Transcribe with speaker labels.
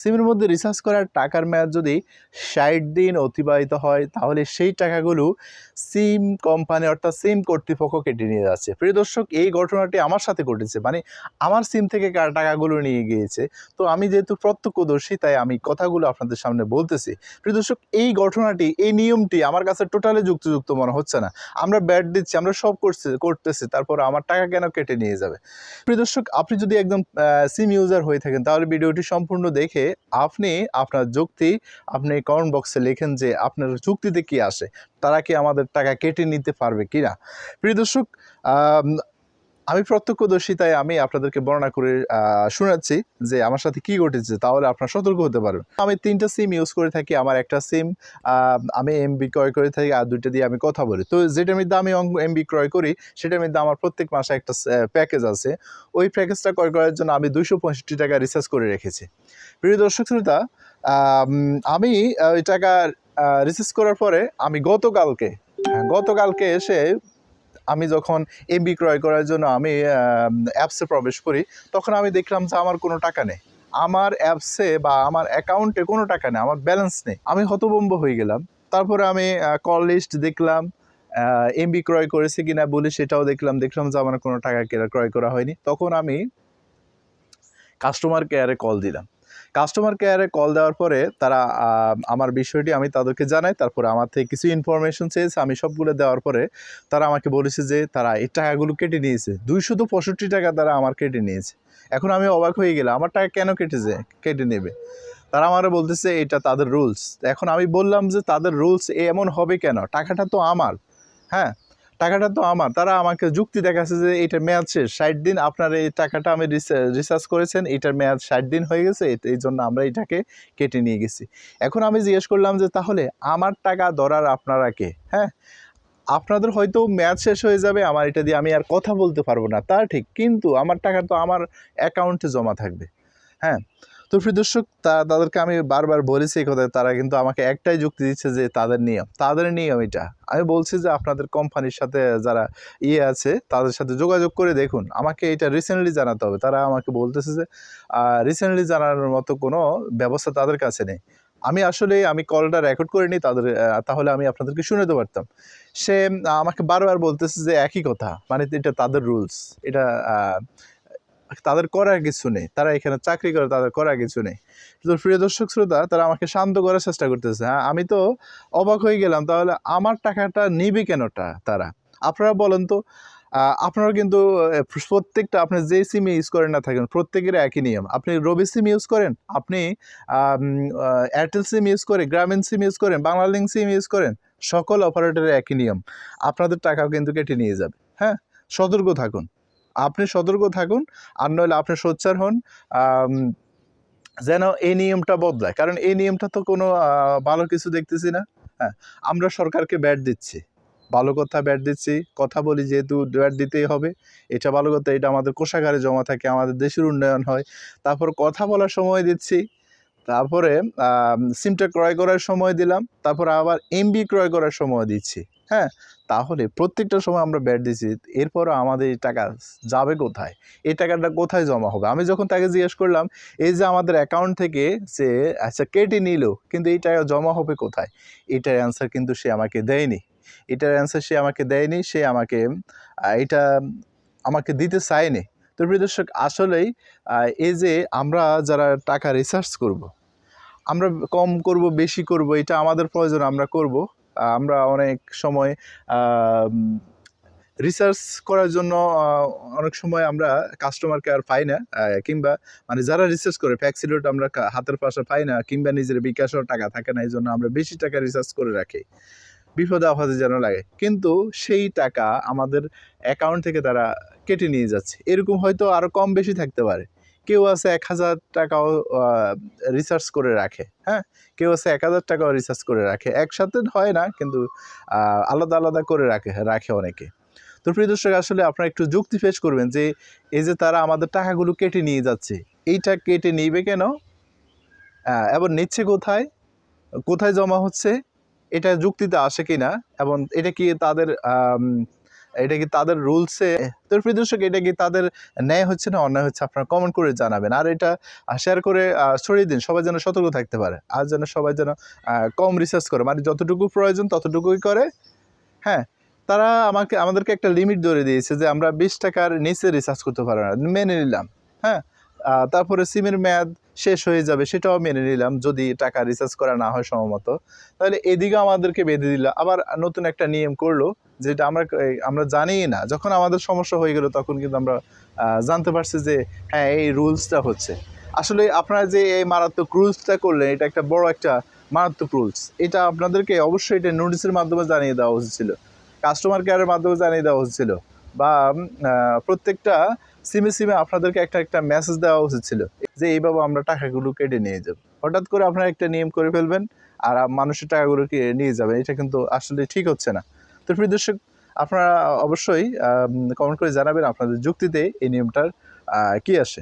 Speaker 1: সিমের মধ্যে রিচার্জ করার টাকার মেয়াদ যদি ষাট দিন অতিবাহিত হয়, তাহলে সেই টাকাগুলো সিম কোম্পানি অর্থাৎ সিম কর্তৃপক্ষ কেটে নিয়ে যাচ্ছে। প্রিয় দর্শক, এই ঘটনাটি আমার সাথে ঘটেছে মানে আমার সিম থেকে টাকাগুলো নিয়ে গিয়েছে। তো আমি যেহেতু প্রত্যক্ষদর্শী, তাই আমি কথাগুলো আপনাদের সামনে বলতেছি। প্রিয় দর্শক, এই ঘটনাটি, এই নিয়মটি আমার কাছে টোটালি যুক্তিযুক্ত মনে হচ্ছে না। আমরা ব্যাট দিচ্ছি, আমরা সব করছি, করতেছি, তারপর আমার টাকা কেন কেটে নিয়ে যাবে? প্রিয় দর্শক, আপনি যদি একদম সিম ইউজার হয়ে থাকেন, তাহলে ভিডিওটি সম্পূর্ণ দেখে আপনি আপনার যুক্তি, আপনি কমেন্ট বক্সে লেখেন যে আপনার যুক্তিতে কি আসে, তারা কি আমাদের টাকা কেটে নিতে পারবে কিনা? প্রিয় দর্শক আম, প্রত্যক্ষদর্শী তাই আমি আপনাদেরকে বর্ণনা করে শোনাচ্ছি যে আমার সাথে কি ঘটেছে তাহলে আপনার সতর্ক হতে পারবেন আমি তিনটা সিম ইউজ করে থাকি আমার একটা সিম আমি এমবি ক্রয় করে থাকি আর দুইটা দিয়ে আমি কথা বলি। তো যেটার মধ্যে আমি এমবি ক্রয় করি সেটার মধ্যে আমার প্রত্যেক মাসে একটা প্যাকেজ আছে। ওই প্যাকেজটা ক্রয় করার জন্য আমি দুইশো পঁয়ষট্টি টাকা রিচার্জ করে রেখেছি। প্রিয় দর্শক শ্রোতা আমি ওই টাকা রিচার্জ করার পরে আমি গতকালকে হ্যাঁ, গতকালকে এসে আমি যখন এমবি ক্রয় করার জন্য আমি অ্যাপসে প্রবেশ করি, তখন আমি দেখলাম যে আমার কোনো টাকা নেই। আমার অ্যাপসে বা আমার অ্যাকাউন্টে কোনো টাকা নেই, আমার ব্যালেন্স নেই। আমি হতবম্ব হয়ে গেলাম। তারপরে আমি কল লিস্ট দেখলাম এমবি ক্রয় করেছে কিনা বলে সেটাও দেখলাম। দেখলাম যে আমার কোনো টাকা ক্রয় করা হয়নি। তখন আমি কাস্টমার কেয়ারে কল দিলাম। কাস্টমার কেয়ারে কল দেওয়ার পরে তারা আমার বিষয়টি আমি তাদেরকে জানাই, তারপরে আমার থেকে কিছু ইনফরমেশন চেয়েছে, আমি সবগুলো দেওয়ার পরে তারা আমাকে বলেছে যে তারা এই টাকাগুলো কেটে নিয়েছে। দুইশত পঁয়ষট্টি টাকা তারা আমার কেটে নিয়েছে। এখন আমি অবাক হয়ে গেলাম, আমার টাকা কেন কেটেছে, কেটে নেবে? তারা আমারও বলতেছে, এটা তাদের রুলস এখন আমি বললাম যে তাদের রুলস এমন হবে কেন? টাকাটা তো আমার হ্যাঁ? টাকাটা তো আমার। তারা আমাকে যুক্তি দেখাচ্ছে যে এটা মেয়াদ শেষ। ষাট দিন আপনার এই টাকাটা আমি রিসার্চ করেছেন, এটার মেয়াদ ষাট দিন হয়ে গেছে এই জন্য আমরা এটাকে কেটে নিয়ে গেছি। এখন আমি জিজ্ঞেস করলাম যে তাহলে আমার টাকা ধরার আপনারা কে? হ্যাঁ? আপনাদের হয়তো মেয়াদ শেষ হয়ে যাবে, আমার এটা দিয়ে আমি আর কথা বলতে পারব না। তা ঠিক, কিন্তু আমার টাকা তো আমার অ্যাকাউন্টে জমা থাকবে। হ্যাঁ? তো দর্শক তাদেরকে আমি বারবার বলেছি এই কথা তারা কিন্তু আমাকে একটাই যুক্তি দিচ্ছে যে তাদের নিয়ম তাদের নিয়ম এটা। আমি বলছি যে আপনাদের কোম্পানির সাথে যারা ইয়ে আছে, তাদের সাথে যোগাযোগ করে দেখুন, আমাকে এটা রিসেন্টলি জানাতে হবে। তারা আমাকে বলতেছে যে রিসেন্টলি জানানোর মতো কোনো ব্যবস্থা তাদের কাছে নেই। আমি আসলে, আমি কলটা রেকর্ড করে নিই, তাদের তাহলে আমি আপনাদেরকে শুনাতে পারতাম। সে, আমাকে বারবার বলতেছে যে একই কথা মানে এটা তাদের রুলস এটা তাদের করার কিছু নেই। তারা এখানে চাকরি করে, তাদের করার কিছু নেই। তো প্রিয় দর্শক শ্রোতা, তারা আমাকে শান্ত করার চেষ্টা করতেছে। হ্যাঁ আমি তো অবাক হয়ে গেলাম, তাহলে আমার টাকাটা নিবে কেনটা তারা? আপনারা বলেন তো আপনারা কিন্তু প্রত্যেকটা আপনি যে সিম ইউজ করেন না থাকেন, প্রত্যেকের একই নিয়ম। আপনি রবি সিম ইউজ করেন, আপনি এয়ারটেল সিম ইউজ করেন গ্রামীণ সিম ইউজ করেন বাংলালিঙ্ক সিম ইউজ করেন, সকল অপারেটরের একই নিয়ম। আপনাদের টাকাও কিন্তু কেটে নিয়ে যাবে হ্যাঁ? সতর্ক থাকুন। আপনি সতর্ক থাকুন আর নইলে আপনি সোচ্চার হন যেন এই নিয়মটা বদলায়। কারণ এই নিয়মটা তো কোনো ভালো কিছু দেখতেছি না। হ্যাঁ আমরা সরকারকে ব্যাট দিচ্ছি। ভালো কথা ব্যাট দিচ্ছি। কথা বলি যেহেতু ব্যাট দিতেই হবে। এটা ভালো কথা, এটা আমাদের কোষাগারে জমা থাকে, আমাদের দেশের উন্নয়ন হয়। তারপর কথা বলার সময় দিচ্ছি। তারপরে সিমটা ক্রয় করার সময় দিলাম। তারপর আবার এমবি ক্রয় করার সময় দিচ্ছি। হ্যাঁ তাহলে প্রত্যেকটা সময় আমরা ব্যাট দিচ্ছি এরপরও আমাদের এই টাকা যাবে কোথায়? এই টাকাটা কোথায় জমা হবে? আমি যখন তাকে জিজ্ঞেস করলাম, এই যে আমাদের অ্যাকাউন্ট থেকে সে আচ্ছা কেটে নিল, কিন্তু এই টাকা জমা হবে কোথায়? এটার অ্যান্সার কিন্তু সে আমাকে দেয়নি। এটার অ্যান্সার সে আমাকে দেয়নি, সে আমাকে এটা আমাকে দিতে চায়নি। তো প্রিয় দর্শক, আসলেই এই যে আমরা যারা টাকা রিসার্চ করব। আমরা কম করব, বেশি করব, এটা আমাদের প্রয়োজন, আমরা করব। আমরা অনেক সময় রিসার্চ করার জন্য অনেক সময় আমরা কাস্টমার কেয়ার পাই না কিংবা মানে যারা রিসার্চ করে ফ্যাক্সিলোট আমরা হাতের পাশে পাই না, কিংবা নিজের বিকাশও টাকা থাকে না এই জন্য আমরা বেশি টাকা রিসার্চ করে রাখি। বিপদে আপদে যেন লাগে। কিন্তু সেই টাকা আমাদের অ্যাকাউন্ট থেকে তারা কেটে নিয়ে যাচ্ছে। এরকম হয়তো আরও কম বেশি থাকতে পারে। কেউ আছে এক হাজার টাকাও রিসার্চ করে রাখে হ্যাঁ? কেউ আছে এক হাজার টাকাও রিসার্চ করে রাখে। একসাথে হয় না, কিন্তু আলাদা আলাদা করে রাখে রাখে অনেকে। তো প্রিয় দর্শক, আসলে আপনারা একটু যুক্তি পেশ করবেন যে, এই যে তারা আমাদের টাকাগুলো কেটে নিয়ে যাচ্ছে, এইটা কেটে নিবে কেন? এবং নিচ্ছে কোথায়? কোথায় জমা হচ্ছে? এটা যুক্তিতে আসে কি না এবং এটা কি তাদের এটা কি তাদের রুলসে তো দর্শক, এটা কি তাদের ন্যায় হচ্ছে না অন্যায় হচ্ছে আপনারা কমেন্ট করে জানাবেন। আর এটা শেয়ার করে ছড়িয়ে দিন, সবাই যেন সতর্ক থাকতে পারে। আর যেন সবাই যেন কম রিসার্চ করে। মানে যতটুকু প্রয়োজন ততটুকুই করে। হ্যাঁ তারা আমাকে, আমাদেরকে একটা লিমিট ধরে দিয়েছে যে আমরা বিশ টাকার নিচে রিসার্চ করতে পারব না। মেনে নিলাম। হ্যাঁ তারপরে সিমের মেয়াদ শেষ হয়ে যাবে, সেটাও মেনে নিলাম, যদি টাকা রিসার্চ করা না হয় সম্ভবত। তাহলে এদিকে আমাদেরকে বেঁধে দিল, আবার নতুন একটা নিয়ম করল, যেটা আমরা আমরা জানিই না। যখন আমাদের সমস্যা হয়ে গেল, তখন কিন্তু আমরা জানতে পারছি যে হ্যাঁ এই রুলসটা হচ্ছে। আসলে আপনারা যে এই মারাত্মক রুলসটা করলেন, এটা একটা বড় একটা মারাত্মক রুলস এটা আপনাদেরকে অবশ্যই এটা নোটিশের মাধ্যমে জানিয়ে দেওয়া উচিত ছিল। কাস্টমার কেয়ারের মাধ্যমে জানিয়ে দেওয়া উচিত ছিল। বা প্রত্যেকটা সিমে সিমে আপনাদেরকে একটা একটা মেসেজ দেওয়া উচিত ছিল যে এইভাবে আমরা টাকাগুলো কেটে নিয়ে যাব। হঠাৎ করে আপনারা একটা নিয়ম করে ফেলবেন আর মানুষের টাকাগুলো নিয়ে যাবেন। এটা কিন্তু আসলে ঠিক হচ্ছে না। তো প্রিয় দর্শক, আপনারা অবশ্যই কমেন্ট করে জানাবেন আপনাদের যুক্তিতে এই নিয়মটার কি আসে।